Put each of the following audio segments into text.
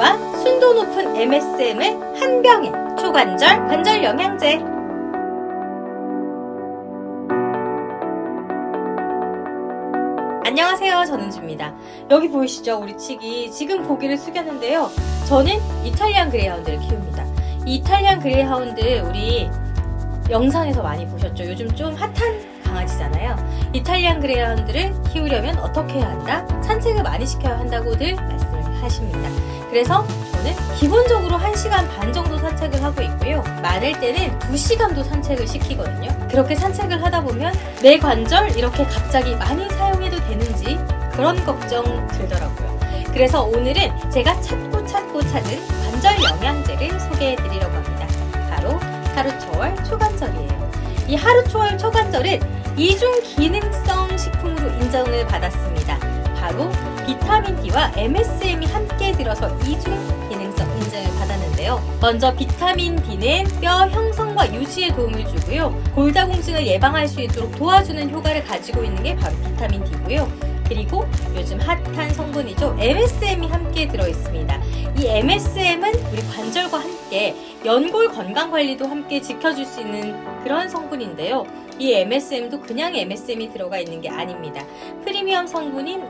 D와 순도 높은 MSM을 한 병에 초관절 관절 영양제. 안녕하세요. 전은주입니다. 여기 보이시죠? 우리 치기 지금 고개를 숙였는데요. 저는 이탈리안 그레이하운드를 키웁니다. 이 이탈리안 그레이하운드 우리 영상에서 많이 보셨죠? 요즘 좀 핫한 강아지잖아요. 이탈리안 그레이하운드를 키우려면 어떻게 해야 한다? 산책을 많이 시켜야 한다고들 말씀을 하십니다. 그래서 저는 기본적으로 1시간 반 정도 산책을 하고 있고요. 많을 때는 2시간도 산책을 시키거든요. 그렇게 산책을 하다 보면 내 관절 이렇게 갑자기 많이 사용해도 되는지 그런 걱정 들더라고요. 그래서 오늘은 제가 찾고 찾고 찾은 관절 영양제를 소개해 드리려고 합니다. 바로 하루초월 초관절이에요. 이 하루초월 초관절은 이중 기능성 식품으로 인정을 받았습니다. 바로 비타민 D와 MSM이 함께 들어서 이중 기능성 인증을 받았는데요. 먼저 비타민 D는 뼈 형성과 유지에 도움을 주고요. 골다공증을 예방할 수 있도록 도와주는 효과를 가지고 있는 게 바로 비타민 D고요. 그리고 요즘 핫한 성분이죠. MSM이 함께 들어 있습니다. 이 MSM은 우리 관절과 함께 연골 건강 관리도 함께 지켜줄 수 있는 그런 성분인데요. 이 MSM도 그냥 MSM이 들어가 있는 게 아닙니다. 프리미엄 성분인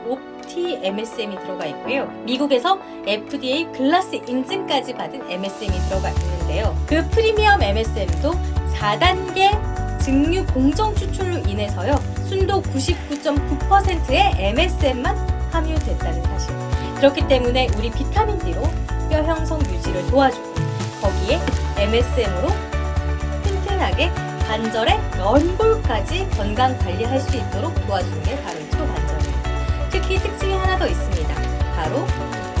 옵티 MSM이 들어가 있고요. 미국에서 FDA 글라스 인증까지 받은 MSM이 들어가 있는데요. 그 프리미엄 MSM도 4단계 증류 공정 추출로 인해서요. 순도 99.9%의 MSM만 함유됐다는 사실. 그렇기 때문에 우리 비타민 D로 뼈 형성 유지를 도와주고 거기에 MSM으로 튼튼하게 관절의 연골까지 건강 관리할 수 있도록 도와주는 게 바로. 특히 특징이 하나 더 있습니다. 바로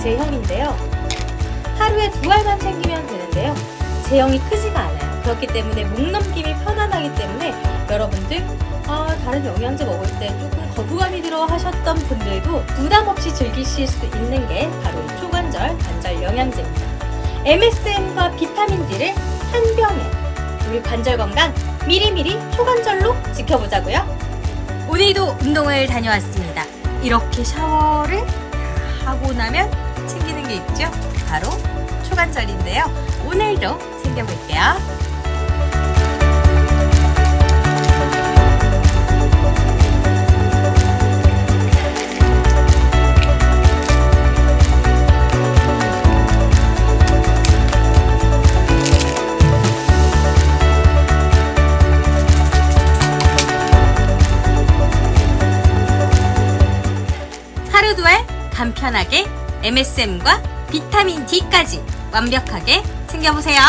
제형인데요. 하루에 두 알만 챙기면 되는데요. 제형이 크지가 않아요. 그렇기 때문에 목 넘김이 편안하기 때문에 여러분들 아, 다른 영양제 먹을 때 조금 거부감이 들어 하셨던 분들도 부담 없이 즐기실 수 있는 게 바로 이 초관절 관절 영양제입니다. MSM과 비타민 D를 한 병에 우리 관절 건강 미리미리 초관절로 지켜보자고요. 오늘도 운동을 다녀왔습니다. 이렇게 샤워를 하고 나면 챙기는 게 있죠. 바로 초관절인데요. 오늘도 챙겨볼게요. 간편하게 MSM과 비타민 D까지 완벽하게 챙겨보세요.